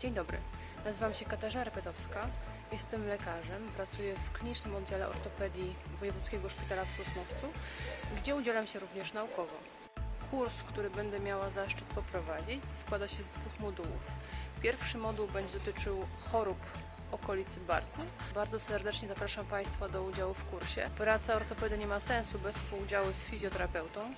Dzień dobry, nazywam się Katarzyna Repetowska, jestem lekarzem, pracuję w klinicznym oddziale ortopedii Wojewódzkiego Szpitala w Sosnowcu, gdzie udzielam się również naukowo. Kurs, który będę miała zaszczyt poprowadzić, składa się z dwóch modułów. Pierwszy moduł będzie dotyczył chorób okolicy barku. Bardzo serdecznie zapraszam Państwa do udziału w kursie. Praca ortopedy nie ma sensu bez współudziału z fizjoterapeutą.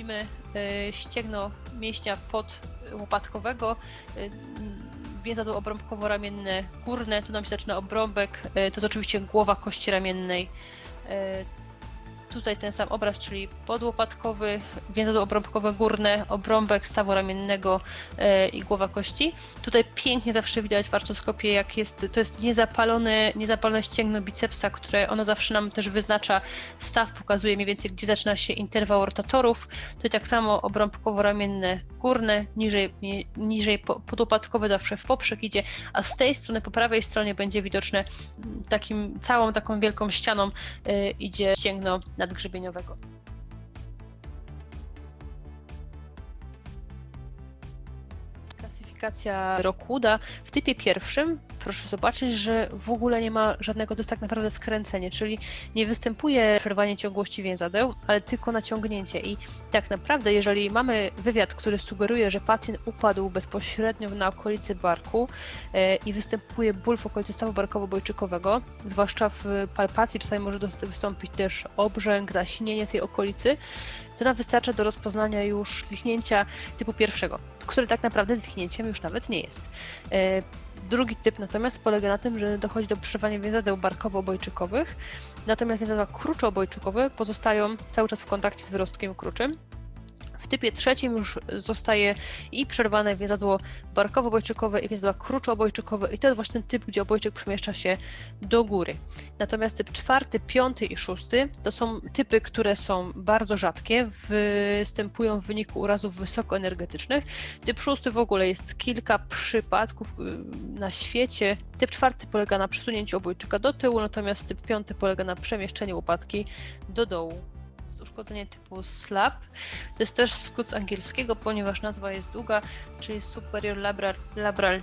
Widzimy e, ścięgno mięśnia podłopatkowego, e, więzadło obrąbkowo-ramienne górne, tu nam się zaczyna obrąbek, e, to jest oczywiście głowa kości ramiennej. E, Tutaj ten sam obraz, czyli podłopatkowy, więzadło obrąbkowe górne, obrąbek stawu ramiennego e, i głowa kości. Tutaj pięknie zawsze widać w artroskopie, jak jest, to jest niezapalone, niezapalone ścięgno bicepsa, które ono zawsze nam też wyznacza staw, pokazuje mniej więcej, gdzie zaczyna się interwał rotatorów. Tutaj tak samo obrąbkowo-ramienne górne, niżej, niżej po- podłopatkowe zawsze w poprzek idzie, a z tej strony, po prawej stronie będzie widoczne takim, całą taką wielką ścianą y, idzie ścięgno nadgrzebieniowego. Klasyfikacja Rokuda w typie pierwszym proszę zobaczyć, że w ogóle nie ma żadnego, to jest tak naprawdę skręcenie, czyli nie występuje przerwanie ciągłości więzadeł, ale tylko naciągnięcie. I tak naprawdę, jeżeli mamy wywiad, który sugeruje, że pacjent upadł bezpośrednio na okolicy barku e, i występuje ból w okolicy stawu barkowo-bojczykowego, zwłaszcza w palpacji, czasami może wystąpić też obrzęk, zasinienie tej okolicy, to nam wystarcza do rozpoznania już zwichnięcia typu pierwszego, który tak naprawdę zwichnięciem już nawet nie jest. E, Drugi typ natomiast polega na tym, że dochodzi do przerwania więzadeł barkowo-obojczykowych, natomiast więzadła kruczo-obojczykowe pozostają cały czas w kontakcie z wyrostkiem kruczym. W typie trzecim już zostaje i przerwane więzadło barkowo-obojczykowe i więzadła kruczo-obojczykowe i to jest właśnie ten typ, gdzie obojczyk przemieszcza się do góry. Natomiast typ czwarty, piąty i szósty to są typy, które są bardzo rzadkie, występują w wyniku urazów wysokoenergetycznych. Typ szósty w ogóle jest kilka przypadków y, na świecie. Typ czwarty polega na przesunięciu obojczyka do tyłu, natomiast typ piąty polega na przemieszczeniu łopatki do dołu. Uszkodzenie typu SLAP. To jest też skrót z angielskiego, ponieważ nazwa jest długa, czyli Superior Labral, labral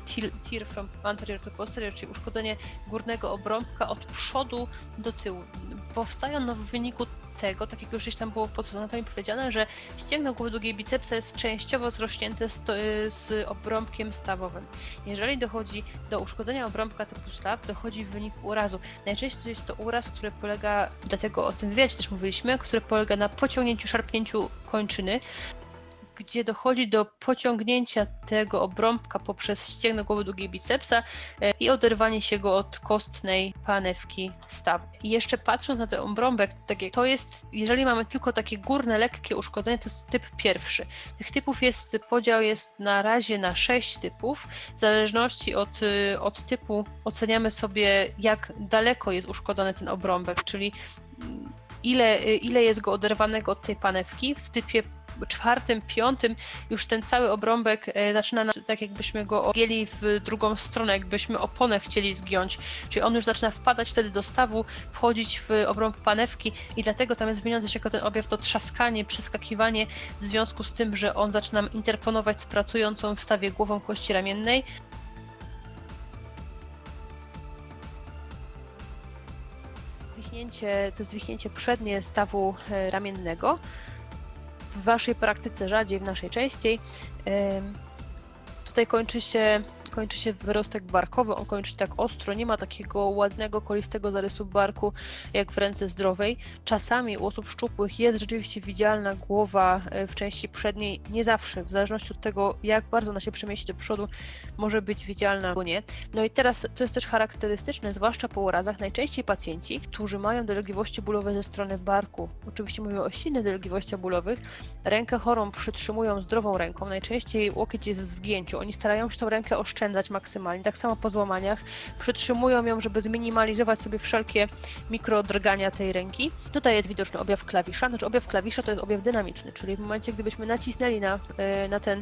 Tear from Anterior to Posterior, czyli uszkodzenie górnego obrąbka od przodu do tyłu. Powstaje ono w wyniku tego, tak jak już gdzieś tam było pod mi powiedziane, że ścięgno głowy długiej bicepsa jest częściowo zrośnięte z, to, z obrąbkiem stawowym. Jeżeli dochodzi do uszkodzenia obrąbka typu slap, dochodzi w wyniku urazu. Najczęściej jest to uraz, który polega, dlatego o tym wywiadzie też mówiliśmy, który polega na pociągnięciu, szarpnięciu kończyny, gdzie dochodzi do pociągnięcia tego obrąbka poprzez ścięgno głowy długiej bicepsa e, i oderwanie się go od kostnej panewki stawu. I jeszcze patrząc na ten obrąbek, tak to jest, jeżeli mamy tylko takie górne, lekkie uszkodzenie, to jest typ pierwszy. Tych typów jest, podział jest na razie na sześć typów. W zależności od, y, od typu oceniamy sobie, jak daleko jest uszkodzony ten obrąbek, czyli mm, ile, y, ile jest go oderwanego od tej panewki. W typie czwartym, piątym już ten cały obrąbek e, zaczyna na, tak jakbyśmy go ogięli w drugą stronę, jakbyśmy oponę chcieli zgiąć, czyli on już zaczyna wpadać wtedy do stawu, wchodzić w obrąb panewki i dlatego tam jest wymieniony też jako ten objaw to trzaskanie, przeskakiwanie w związku z tym, że on zaczyna interponować z pracującą w stawie głową kości ramiennej. Zwichnięcie, to zwichnięcie przednie stawu e, ramiennego w waszej praktyce rzadziej, w naszej częściej. Tutaj kończy się, kończy się wyrostek barkowy, on kończy tak ostro, nie ma takiego ładnego, kolistego zarysu barku jak w ręce zdrowej. Czasami u osób szczupłych jest rzeczywiście widzialna głowa e, w części przedniej, nie zawsze, w zależności od tego, jak bardzo ona się przemieści do przodu, może być widzialna albo nie. No i teraz, co jest też charakterystyczne, zwłaszcza po urazach, najczęściej pacjenci, którzy mają dolegliwości bólowe ze strony barku, oczywiście mówimy o silnych dolegliwościach bólowych, rękę chorą przytrzymują zdrową ręką, najczęściej łokieć jest w zgięciu, oni starają się tą rękę oszczędzać maksymalnie, tak samo po złamaniach, przytrzymują ją, żeby zminimalizować sobie wszelkie mikrodrgania tej ręki. Tutaj jest widoczny objaw klawisza, znaczy objaw klawisza to jest objaw dynamiczny, czyli w momencie, gdybyśmy nacisnęli na, e, na ten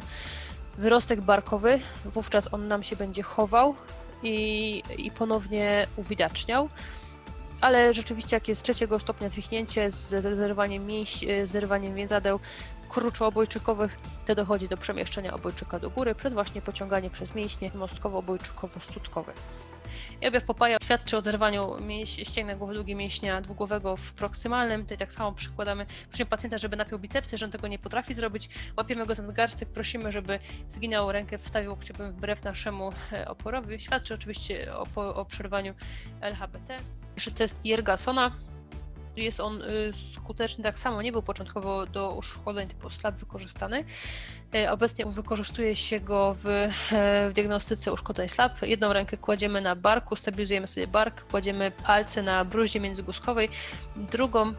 wyrostek barkowy, wówczas on nam się będzie chował i, i ponownie uwidaczniał. ale rzeczywiście jak jest trzeciego stopnia zwichnięcie z zerwaniem mięś, z zerwaniem więzadeł kruczo-obojczykowych, to dochodzi do przemieszczenia obojczyka do góry przez właśnie pociąganie przez mięśnie mostkowo-obojczykowo-sutkowe. I objaw popaja świadczy o zerwaniu mięś, ścięgna głowy długie mięśnia dwugłowego w proksymalnym. Tutaj tak samo przykładamy, prosimy pacjenta, żeby napiął bicepsy, że on tego nie potrafi zrobić. Łapiemy go za nadgarstek, prosimy, żeby zginął rękę, wstawił łokciowym wbrew naszemu e, oporowi. Świadczy oczywiście o, o przerwaniu LHBT. Jeszcze test Jergasona. Jest on y, skuteczny tak samo, nie był początkowo do uszkodzeń typu slab wykorzystany. E, Obecnie wykorzystuje się go w, e, w diagnostyce uszkodzeń slab. Jedną rękę kładziemy na barku, stabilizujemy sobie bark, kładziemy palce na bruździe międzygłoskowej, drugą e,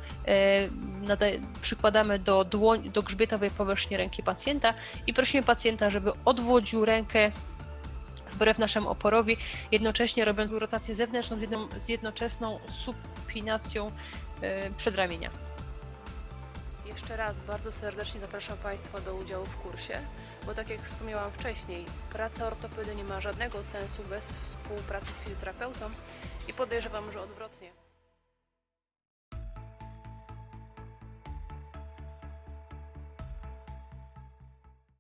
nada- przykładamy do, dłoń, do grzbietowej powierzchni ręki pacjenta i prosimy pacjenta, żeby odwłodził rękę wbrew naszemu oporowi, jednocześnie robiąc rotację zewnętrzną z, jedną, z jednoczesną supinacją e, przedramienia. Jeszcze raz bardzo serdecznie zapraszam Państwa do udziału w kursie, bo tak jak wspomniałam wcześniej, praca ortopedy nie ma żadnego sensu bez współpracy z fizjoterapeutą i podejrzewam, że odwrotnie.